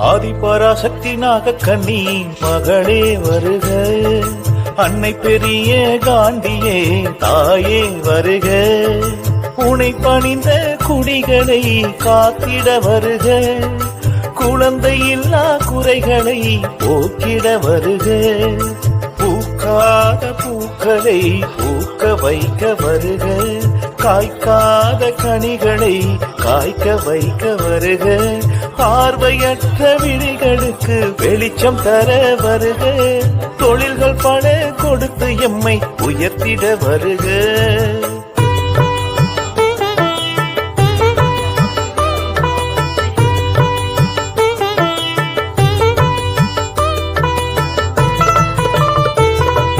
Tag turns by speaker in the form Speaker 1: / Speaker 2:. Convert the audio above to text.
Speaker 1: ஆதிபராசக்தி நாக கண்ணி மகளே வருக. அன்னை பெரிய காந்தியே தாயே வருக. உனை பணிந்த குடிகளை காத்திட வருக. குழந்தை இல்லா குறைகளை போக்கிட வருக. பூக்காத பூக்களை பூக்க வைக்க வருக. காய்க்காத கனிகளை காய்க்க வைக்க வருக. பார்வையற்ற விழிகளுக்கு வெளிச்சம் தர வருக. தொழில்கள் பல கொடுத்து எம்மை உயர்த்திட வருக.